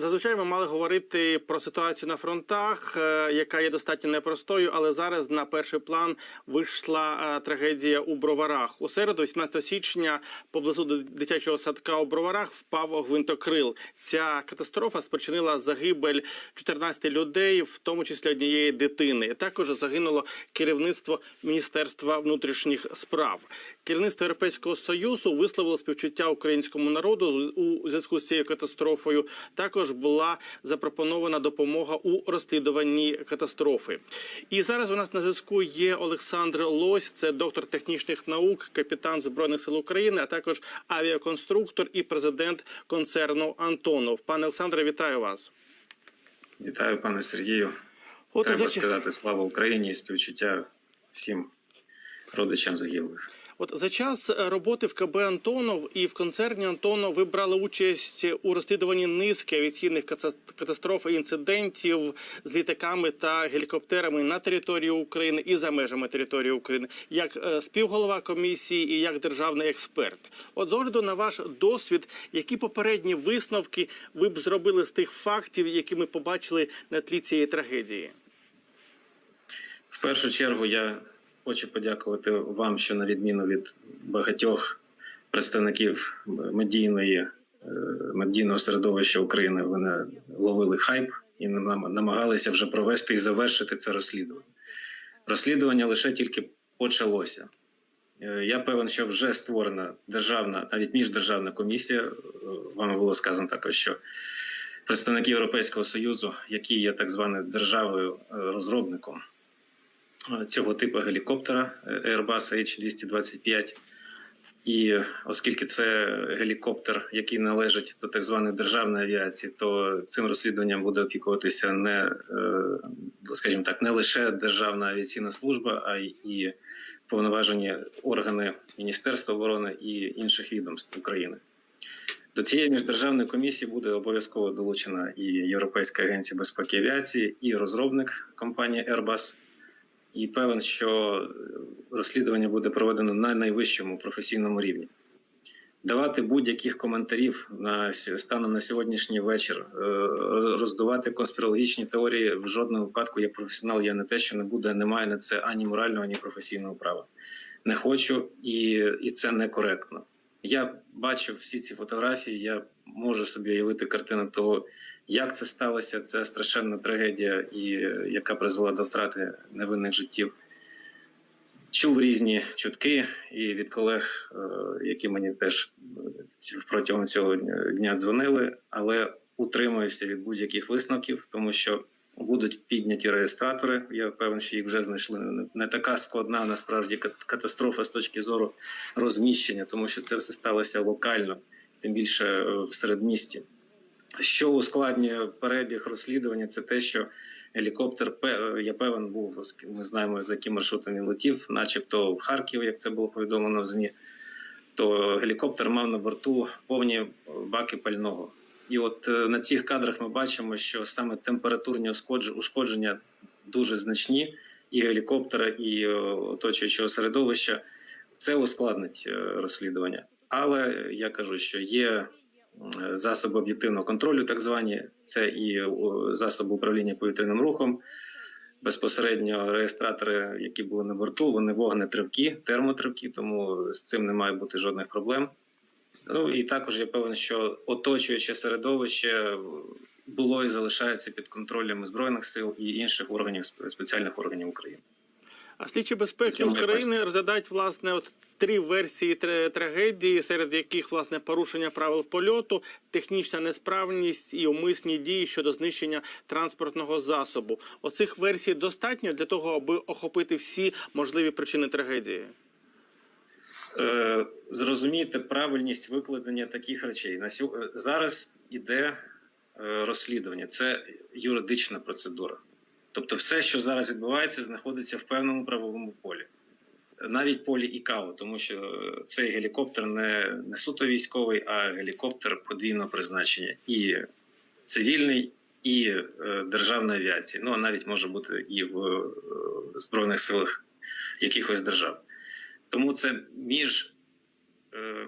Зазвичай ми мали говорити про ситуацію на фронтах, е, яка є достатньо непростою, але зараз на перший план вийшла е, трагедія у Броварах. У середу, 18 січня, поблизу дитячого садка у Броварах впав гвинтокрил. Ця катастрофа спричинила загибель 14 людей, в тому числі однієї дитини. Також загинуло керівництво Міністерства внутрішніх справ. Керівництво Європейського союзу висловило співчуття українському народу у зв'язку з цією катастрофою. Також була запропонована допомога у розслідуванні катастрофи. І зараз у нас на зв'язку є Олександр Лось, це доктор технічних наук, капітан збройних сил України, а також авіаконструктор і президент концерну Антонов. Пане Олександре, вітаю вас. Вітаю, пане Сергію. От Треба за, сказати слава Україні і співчуття всім родичам загиблих. От за час роботи в КБ Антонов і в концерні Антонов ви брали участь у розслідуванні низки авіаційних катастроф і інцидентів з літаками та гелікоптерами на території України і за межами території України, як е, співголова комісії і як державний експерт. От з огляду на ваш досвід, які попередні висновки ви б зробили з тих фактів, які ми побачили на тлі цієї трагедії? В першу чергу я хочу подякувати вам, що на відміну від багатьох представників медійної е, медійного середовища України, ви не ловили хайп і нам- намагалися вже провести і завершити це розслідування. Розслідування лише тільки почалося. Е, Я певен, що вже створена державна, навіть міждержавна комісія. Е, Вами було сказано також, що представники Європейського союзу, які є так званою державою розробником цього типу гелікоптера е, Airbus H225. І оскільки це гелікоптер, який належить до так званої державної авіації, то цим розслідуванням буде опікуватися не, е, скажімо так, не лише Державна авіаційна служба, а й повноважені органи Міністерства оборони і інших відомств України. До цієї міждержавної комісії буде обов'язково долучена і Європейська агенція безпеки авіації, і розробник компанії Airbus. І певен, що розслідування буде проведено на найвищому професійному рівні. Давати будь-яких коментарів на станом на сьогоднішній вечір, е, роздувати конспірологічні теорії в жодному випадку. Як професіонал, я не те, що не буде, не маю на це ані морального, ані професійного права. Не хочу, і, і це некоректно. Я бачив всі ці фотографії. Я можу собі уявити картину того, як це сталося. Це страшенна трагедія, і е, яка призвела до втрати невинних життів. Чув різні чутки і від колег, е, які мені теж е, протягом цього дня- дзвонили, але утримуюся від будь-яких висновків, тому що будуть підняті реєстратори. Я певен, що їх вже знайшли. Не- така складна насправді кат- катастрофа з точки зору розміщення, тому що це все сталося локально, тим більше в середмісті. Що ускладнює перебіг розслідування, це те, що гелікоптер я певен був, ми знаємо, за яким маршрутом він летів, начебто в Харків, як це було повідомлено в ЗМІ. То гелікоптер мав на борту повні баки пального. І от е, на цих кадрах ми бачимо, що саме температурні ушкодження дуже значні, і гелікоптера, і е, оточуючого середовища. Це ускладнить е, розслідування. Але я кажу, що є засоби об'єктивного контролю, так звані, це і засоби управління повітряним рухом. Безпосередньо реєстратори, які були на борту, вони вогнетривкі, термотривкі, тому з цим не має бути жодних проблем. Ну і також я певен, що оточуюче середовище було і залишається під контролем збройних сил і інших органів спеціальних органів України. А слідчі безпеки України розглядають власне от три версії трагедії, серед яких власне порушення правил польоту, технічна несправність і умисні дії щодо знищення транспортного засобу. Оцих версій достатньо для того, аби охопити всі можливі причини трагедії. Е, зрозуміти правильність викладення таких речей. На сьо... е, зараз іде е, розслідування, це юридична процедура. Тобто, все, що зараз відбувається, знаходиться в певному правовому полі, навіть полі ІКАО, тому що е, цей гелікоптер не, не суто військовий, а гелікоптер подвійного призначення і цивільний, і е, державної авіації. Ну а навіть може бути і в е, збройних силах якихось держав. Тому це між, е,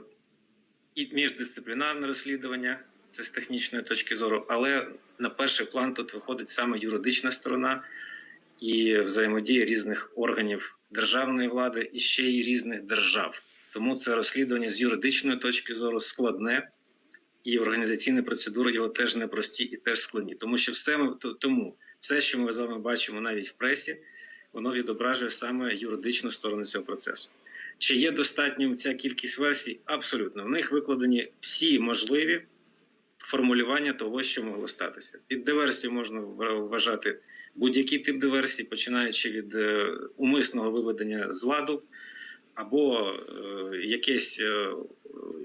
і міждисциплінарне розслідування, це з технічної точки зору, але на перший план тут виходить саме юридична сторона і взаємодія різних органів державної влади і ще й різних держав. Тому це розслідування з юридичної точки зору складне, і організаційні процедури його теж непрості і теж складні. Тому що все ми тому все, що ми з вами бачимо навіть в пресі, воно відображує саме юридичну сторону цього процесу. Чи є достатнім ця кількість версій? Абсолютно. В них викладені всі можливі формулювання того, що могло статися. Під диверсією можна вважати будь-який тип диверсії, починаючи від е, умисного виведення з ладу, або е, якесь, е,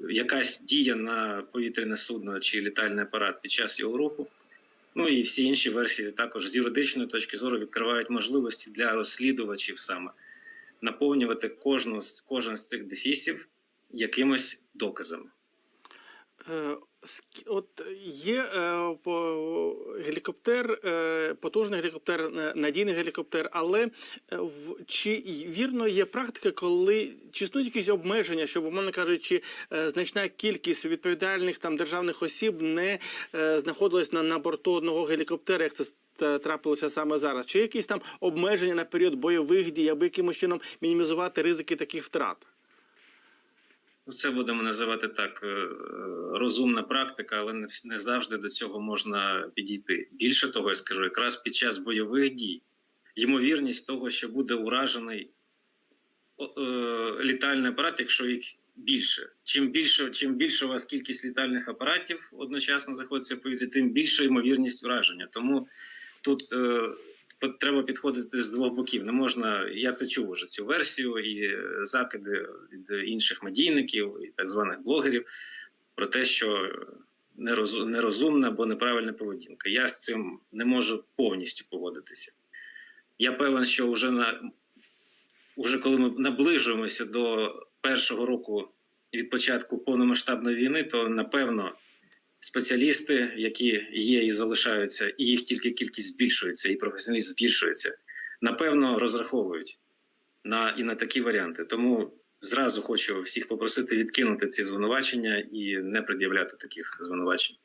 якась дія на повітряне судно чи літальний апарат під час його руху. Ну і всі інші версії також з юридичної точки зору відкривають можливості для розслідувачів саме наповнювати кожну з кожен з цих дефісів якимось доказами. Е, От є е, по- гелікоптер, е, потужний гелікоптер, надійний гелікоптер, але в чи вірно є практика, коли чи існують якісь обмеження, щоб, умовно кажучи, значна кількість відповідальних там державних осіб не знаходилась на, на борту одного гелікоптера, як це трапилося саме зараз? Чи є якісь там обмеження на період бойових дій, аби якимось чином мінімізувати ризики таких втрат? Це будемо називати так е, розумна практика, але не, завжди до цього можна підійти. Більше того, я скажу, якраз під час бойових дій ймовірність того, що буде уражений е, літальний апарат, якщо їх більше. Чим більше, чим більше у вас кількість літальних апаратів одночасно знаходиться в повітрі, тим більша ймовірність ураження. Тому тут е, треба підходити з двох боків. Не можна, я це чув уже цю версію, і е, закиди від інших медійників і так званих блогерів про те, що нерозумна або неправильна поведінка. Я з цим не можу повністю погодитися. Я певен, що вже на уже коли ми наближуємося до першого року від початку повномасштабної війни, то напевно спеціалісти, які є і залишаються, і їх тільки кількість збільшується, і професіоналізм збільшується, напевно, розраховують на і на такі варіанти. Тому зразу хочу всіх попросити відкинути ці звинувачення і не пред'являти таких звинувачень.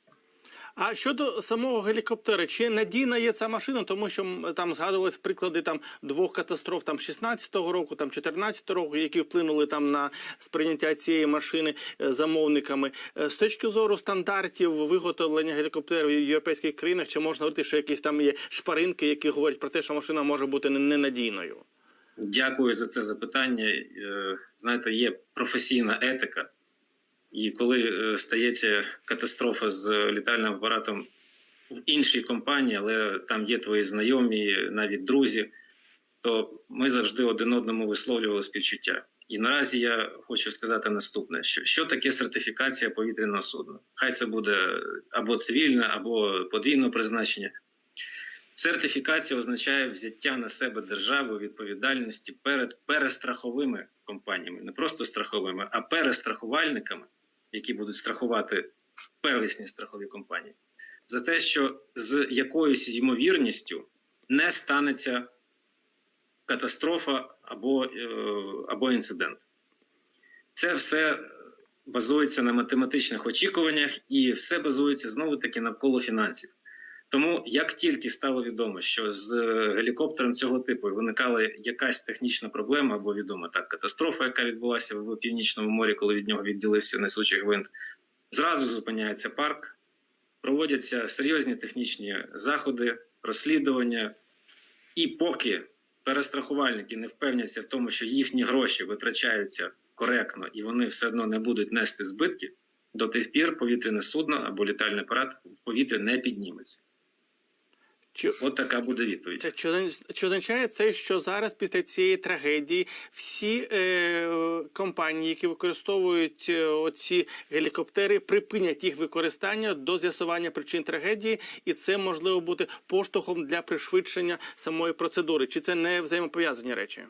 А щодо самого гелікоптера, чи надійна є ця машина, тому що там згадувались приклади там двох катастроф там 16-го року, там 14-го року, які вплинули там на сприйняття цієї машини е, замовниками. Е, З точки зору стандартів виготовлення гелікоптерів в європейських країнах, чи можна говорити, що якісь там є шпаринки, які говорять про те, що машина може бути не- ненадійною? Дякую за це запитання. Е, Знаєте, є професійна етика, і коли е, стається катастрофа з літальним апаратом в іншій компанії, але там є твої знайомі, навіть друзі, то ми завжди один одному висловлювали співчуття. І наразі я хочу сказати наступне: що, що таке сертифікація повітряного судна? Хай це буде або цивільне, або подвійного призначення. Сертифікація означає взяття на себе держави відповідальності перед перестраховими компаніями, не просто страховими, а перестрахувальниками, які будуть страхувати первісні страхові компанії, за те, що з якоюсь ймовірністю не станеться катастрофа або, е, або інцидент. Це все базується на математичних очікуваннях і все базується знову таки навколо фінансів. Тому як тільки стало відомо, що з е, гелікоптером цього типу виникала якась технічна проблема або відома так катастрофа, яка відбулася в північному морі, коли від нього відділився несучий гвинт, зразу зупиняється парк, проводяться серйозні технічні заходи, розслідування, і поки перестрахувальники не впевняться в тому, що їхні гроші витрачаються коректно і вони все одно не будуть нести збитки, до тих пір повітряне судно або літальний апарат в повітря не підніметься. Чи От така буде відповідь. Чи означає це, що зараз після цієї трагедії всі е, компанії, які використовують е, оці гелікоптери, припинять їх використання до з'ясування причин трагедії, і це можливо бути поштовхом для пришвидшення самої процедури? Чи це не взаємопов'язані речі?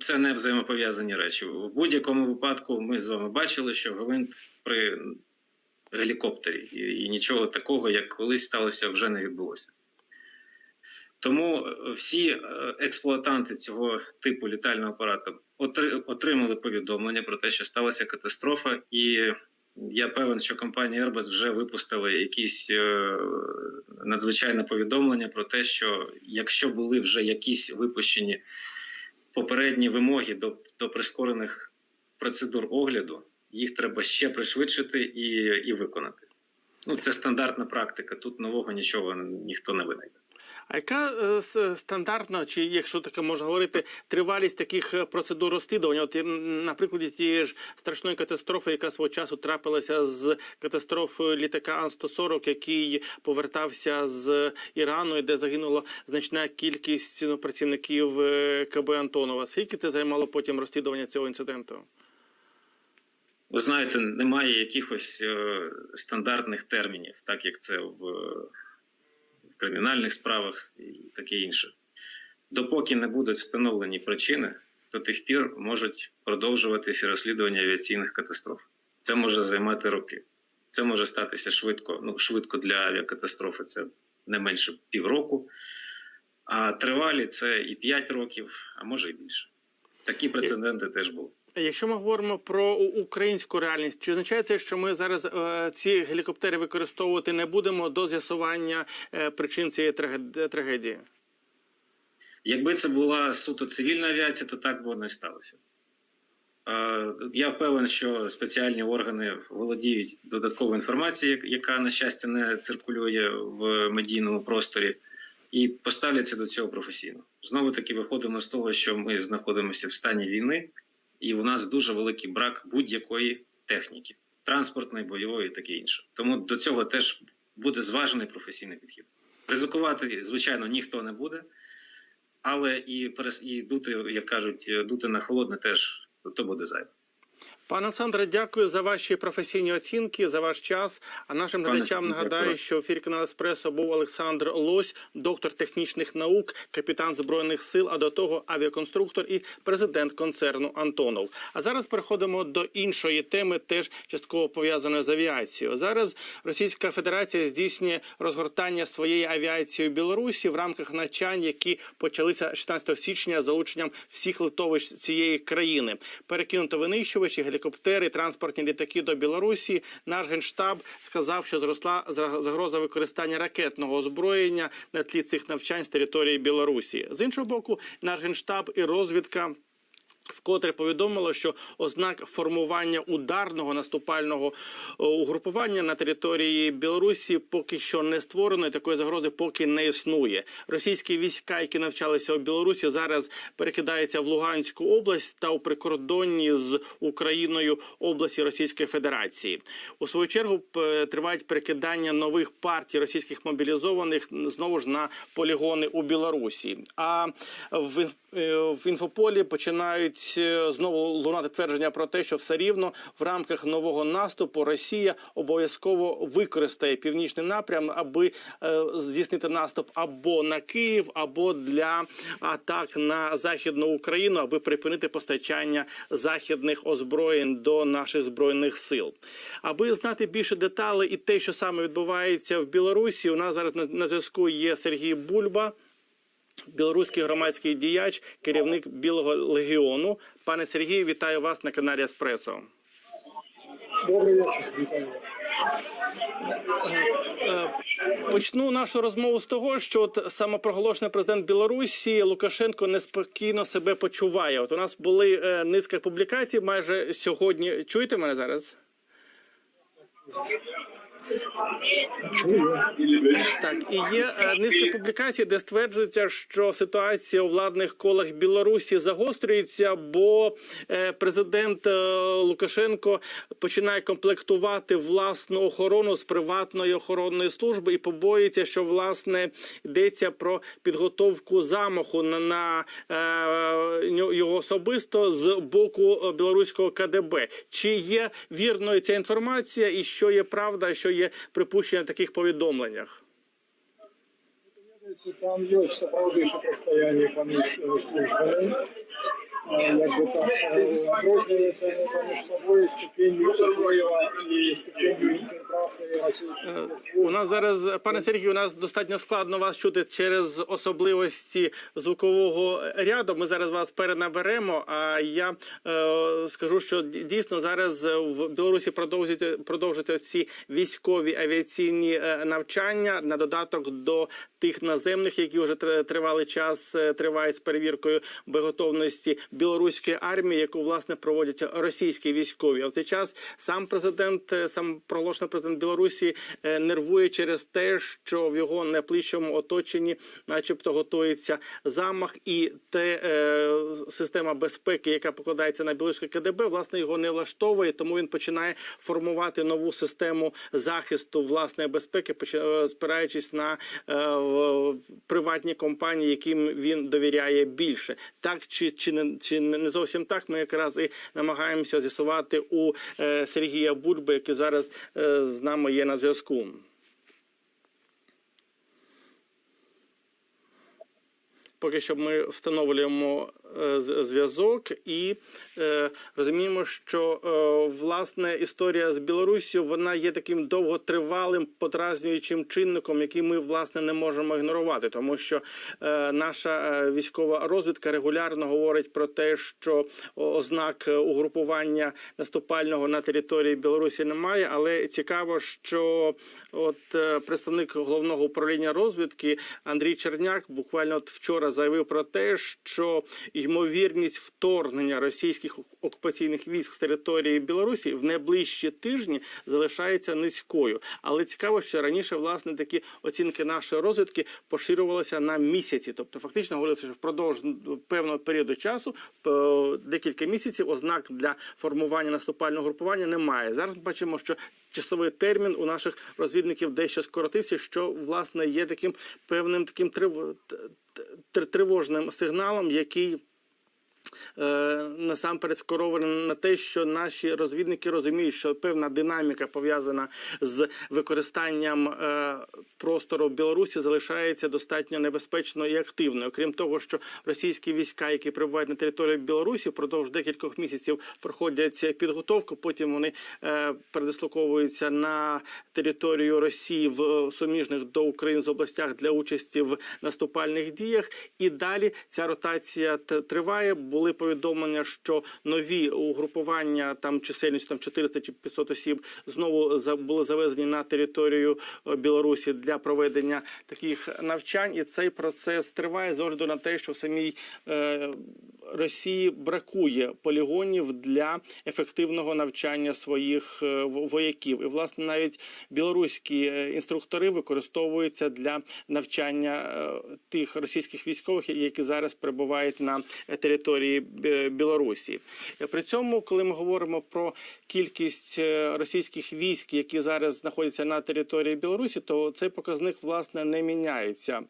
Це не взаємопов'язані речі. У будь-якому випадку ми з вами бачили, що гвинт при гелікоптері, і, і нічого такого, як колись сталося, вже не відбулося. Тому е, всі е, експлуатанти цього типу літального апарату отри- отримали повідомлення про те, що сталася катастрофа, і Я певен, що компанія Airbus вже випустила якісь е, надзвичайне повідомлення про те, що якщо були вже якісь випущені попередні вимоги до, до прискорених процедур огляду, їх треба ще пришвидшити і, і виконати. Ну, це стандартна практика. Тут нового нічого ніхто не винайде. А яка е, стандартна, чи якщо таке можна говорити, тривалість таких е, процедур розслідування? От на прикладі тієї ж страшної катастрофи, яка свого часу трапилася з катастрофою літака Ан-140, який повертався з Ірану, і де загинула значна кількість ну, працівників е, КБ Антонова. Скільки це займало потім розслідування цього інциденту? Ви знаєте, немає якихось е, стандартних термінів, так як це в кримінальних справах і таке інше. Допоки не будуть встановлені причини, до тих пір можуть продовжуватися розслідування авіаційних катастроф. Це може займати роки. Це може статися швидко. Ну, швидко для авіакатастрофи це не менше півроку. А тривалі це і 5 років, а може і більше. Такі прецеденти теж були. Якщо ми говоримо про українську реальність, чи означає це, що ми зараз е, ці гелікоптери використовувати не будемо до з'ясування е, причин цієї трагедії? Якби це була суто цивільна авіація, то так воно і сталося. Я впевнений, що спеціальні органи володіють додатковою інформацією, яка, на щастя, не циркулює в медійному просторі, і поставляться до цього професійно. Знову таки виходимо з того, що ми знаходимося в стані війни, і у нас дуже великий брак будь-якої техніки, транспортної, бойової і таке інше. Тому до цього теж буде зважений професійний підхід. Ризикувати, звичайно, ніхто не буде. Але і перес- і дути, як кажуть, дути на холодне теж то буде зайве. Пане Олександре, дякую за ваші професійні оцінки, за ваш час. А нашим Пане глядачам нагадаю, дякую. що в ефірі каналу Еспресо був Олександр Лось, доктор технічних наук, капітан збройних сил, а до того авіаконструктор і президент концерну Антонов. А зараз переходимо до іншої теми, теж частково пов'язаної з авіацією. Зараз Російська Федерація здійснює розгортання своєї авіації у Білорусі в рамках навчань, які почалися 16 січня з залученням всіх литовищ цієї країни. Перекинуто винищувачі, гелікоптери, транспортні літаки до Білорусі. Наш генштаб сказав, що зросла загроза використання ракетного озброєння на тлі цих навчань з території Білорусі. З іншого боку, наш генштаб і розвідка. Вкотре повідомило, що ознак формування ударного наступального е, угрупування на території Білорусі поки що не створено, і такої загрози поки не існує. Російські війська, які навчалися у Білорусі, зараз перекидаються в Луганську область та у прикордонні з Україною області Російської Федерації. У свою чергу тривають перекидання нових партій російських мобілізованих знову ж на полігони у Білорусі. А в е, в інфополі починають е, знову лунати твердження про те, що все рівно в рамках нового наступу Росія обов'язково використає північний напрям, аби е, здійснити наступ або на Київ, або для атак на західну Україну, аби припинити постачання західних озброєнь до наших збройних сил. Аби знати більше деталей і те, що саме відбувається в Білорусі, у нас зараз на зв'язку є Сергій Бульба. Білоруський громадський діяч, керівник Білого легіону. Пане Сергію, вітаю вас на каналі Еспресо. Добрый вечер, Виталий. Е, Почну нашу розмову з того, що от самопроголошений президент Білорусі Лукашенко неспокійно себе почуває. От у нас були е, низка публікацій майже сьогодні. Чуєте мене зараз? Так, і є е, низка публікацій, де стверджується, що ситуація у владних колах Білорусі загострюється, бо е, президент е, Лукашенко починає комплектувати власну охорону з приватної охоронної служби і побоїться, що власне йдеться про підготовку замаху на, на його особисто з боку білоруського КДБ. Чи є вірною ця інформація, і що є правда, що є припущення в таких повідомленнях? Там есть сопровождающее противостояние поміж службами. Якби так розмірюються поміж собою ступенью впливу і служб. У нас зараз, пане Сергію, у нас достатньо складно вас чути через особливості звукового ряду. Ми зараз вас перенаберемо. А я е, скажу, що дійсно зараз в Білорусі продовжують продовжуються ці військові авіаційні е, навчання на додаток до тих наземних, які вже тр- тривалий час е, тривають з перевіркою боєготовності білоруської армії, яку власне проводять російські військові. А в цей час сам президент, е, сам проголошений президент Білорусі, е, нервує через те, що в його найближчому оточенні, начебто, готується замах, і те е, система безпеки, яка покладається на білоруське КДБ, власне його не влаштовує, тому він починає формувати нову систему захисту власної безпеки, е, спираючись на е, приватні компанії, яким він довіряє більше. Так чи, чи не чи не зовсім так? Ми якраз і намагаємося з'ясувати у е, Сергія Бульби, який зараз е, з нами є на зв'язку. Поки що ми встановлюємо е, зв'язок і е, розуміємо, що е, власне історія з Білоруссю вона є таким довготривалим подразнюючим чинником, який ми власне не можемо ігнорувати, тому що наша військова розвідка регулярно говорить про те, що ознак угрупування наступального на території Білорусі немає. Але цікаво, що от представник головного управління розвідки Андрій Черняк буквально от вчора заявив про те, що ймовірність вторгнення російських окупаційних військ з території Білорусі в найближчі тижні залишається низькою. Але цікаво, що раніше власне такі оцінки нашої розвідки поширювалися на місяці, тобто фактично говорилося, що впродовж певного періоду часу, декілька місяців, ознак для формування наступального групування немає. Зараз ми бачимо, що часовий термін у наших розвідників дещо скоротився, що власне є таким певним таким трив- тривожним сигналом, який насамперед скерований на те, що наші розвідники розуміють, що певна динаміка пов'язана з використанням е, простору Білорусі залишається достатньо небезпечною і активною. Крім того, що російські війська, які прибувають на територію Білорусі, впродовж декількох місяців проходять підготовку. Потім вони е, передислоковуються на територію Росії в е, суміжних до України з областях для участі в наступальних діях. І далі ця ротація триває. Були повідомлення, що нові угрупування там чисельністю там 400 чи 500 осіб знову були завезені на територію е, Білорусі для проведення таких навчань. І цей процес триває з огляду на те, що в самій е, Росії бракує полігонів для ефективного навчання своїх е, вояків. І власне навіть білоруські е, інструктори використовуються для навчання е, тих російських військових, які зараз перебувають на території Білорусі. При цьому, коли ми говоримо про кількість російських військ, які зараз знаходяться на території Білорусі, то цей показник власне не міняється.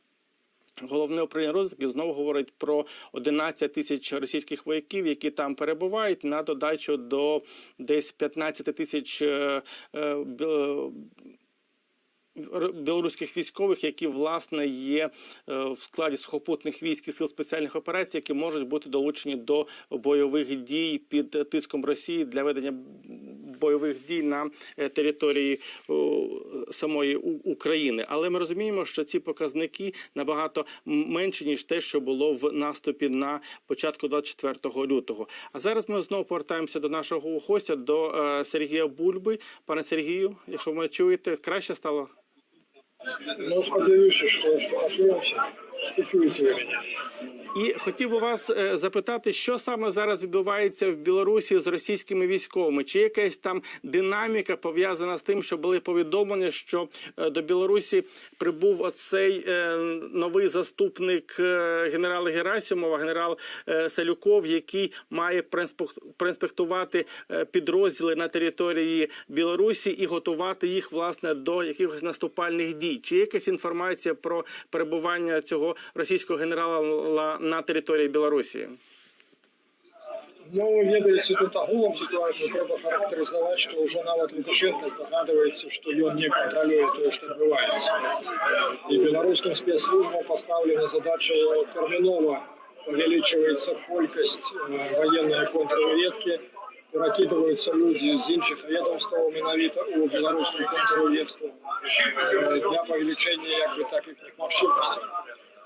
Головне управління розвідки знову говорить про 11 тисяч російських вояків, які там перебувають, на додачу до десь 15 тисяч е, е, білоруських військових, які власне є е, в складі сухопутних військ і сил спеціальних операцій, які можуть бути долучені до бойових дій під тиском Росії для ведення бойових дій на е, території самої України. Але ми розуміємо, що ці показники набагато менші ніж те, що було в наступі на початку 24 лютого. А зараз ми знову повертаємося до нашого гостя, до е, Сергія Бульби. Пане Сергію, якщо ви чуєте, краще стало. Ну, сподіваюся, що, що можливося. Почуєте ви мене. І хотів би вас е, запитати, що саме зараз відбувається в Білорусі з російськими військовими? Чи якась там динаміка пов'язана з тим, що були повідомлення, що е, до Білорусі прибув оцей е, новий заступник генерала Герасимова, генерал Салюков, який має проінспек- проінспектувати підрозділи на території Білорусі і готувати їх власне до якихось наступальних дій? Чи якась інформація про перебування цього російського генерала на території Білорусі? Ну, ведаеце, тут агулам сітуацыю трэба характарызаваць, што ўжо нават Лукашенко здагадваецца, што ён не кантралюе тое, што адбываецца. І беларускім спецслужбам пастаўлена задача тэрмінова увеличивается колькость э, военной контррозведки, перекидываются люди з інших відомств менавіта у білоруську контррозведку е, для повеличення якби так їхніх можливостей.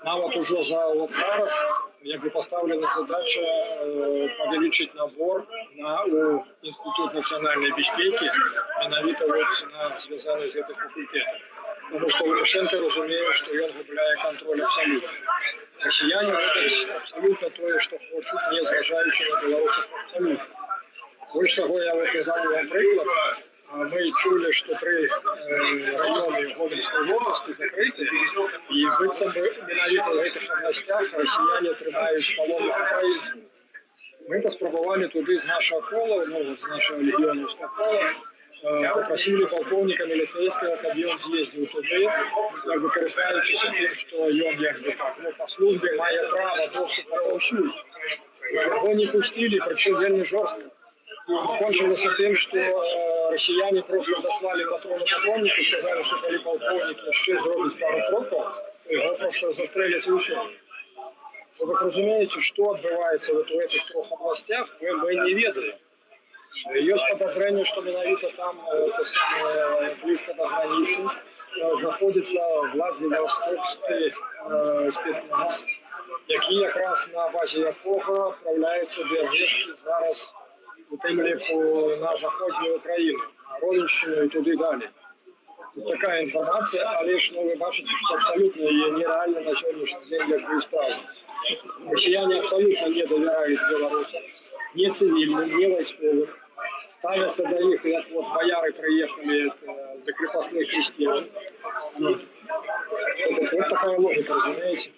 Нам от уже за от зараз якби поставлена задача э, повеличить набор на у Інститут національної безпеки, менавіта от на зв'язаний з гэтым факультетом. Тому що Лукашенко розуміє, що він губляє контроль абсолютно. Росіяни роблять абсолютно те, що хочуть, не зважаючи на білорусів абсолютно. Ось того я казав вам приклад. Ми чули, що три е, райони Гомельської області закриті, і биться би менавіта в цих областях росіяни тримають полонних українців. Ми поспробували туди з нашого кола, ну, з нашого легіонівського кола, е, попросили полковника міліцейського, щоб він з'їздив туди, якби користуючись тим, що він якби так, ну, по службі має право доступу повсюди. Його не пустили, причому вельми жорстко Кончилось тем, что э, россияне просто дослали патроны полковнику, сказали, что коли полковник ще зробить пару кроків, то його просто застрелять усе. Ви так розумієте, що відбувається от у цих трьох областях, ми, ми не ведаємо. Є подозрение, що менавіта там э, те саме, близько до границі э, знаходиться Владивостокський э, спецназ, який якраз на базі якого відправляється ДРГшки зараз у Темрівку на заході України, на Родинщину і туди далі. Тут така інформація, але ж ну, ви бачите, що абсолютно є нереально на сьогоднішній день для справи. Росіяни абсолютно не довіряють білорусам, ні цивільним, ні військовим. Ставляться до їх, як от бояри приїхали е, до крепостних крестьян. Ну, Ось така логіка, розумієте?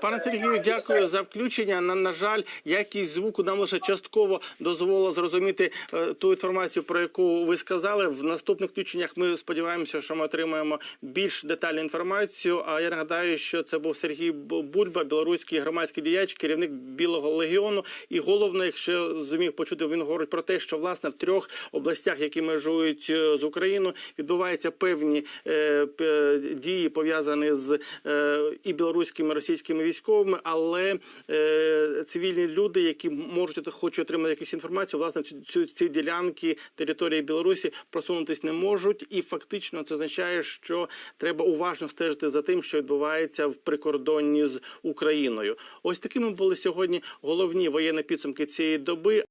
Пане Сергію, дякую за включення. На, на жаль, якість звуку нам лише частково дозволило зрозуміти е, ту інформацію, про яку ви сказали. В наступних включеннях ми сподіваємося, що ми отримаємо більш детальну інформацію. А я нагадаю, що це був Сергій Бульба, білоруський громадський діяч, керівник Білого легіону. І головне, якщо зумів почути, він говорить про те, що власне в трьох областях, які межують е, з Україною, відбуваються певні е, п- дії пов'язані з е, і білоруськими російськими військовими, але е, цивільні люди, які можуть хочуть отримати якусь інформацію, власне, цю ці ділянки території Білорусі просунутись не можуть, і фактично це означає, що треба уважно стежити за тим, що відбувається в прикордонні з Україною. Ось такими були сьогодні головні воєнні підсумки цієї доби.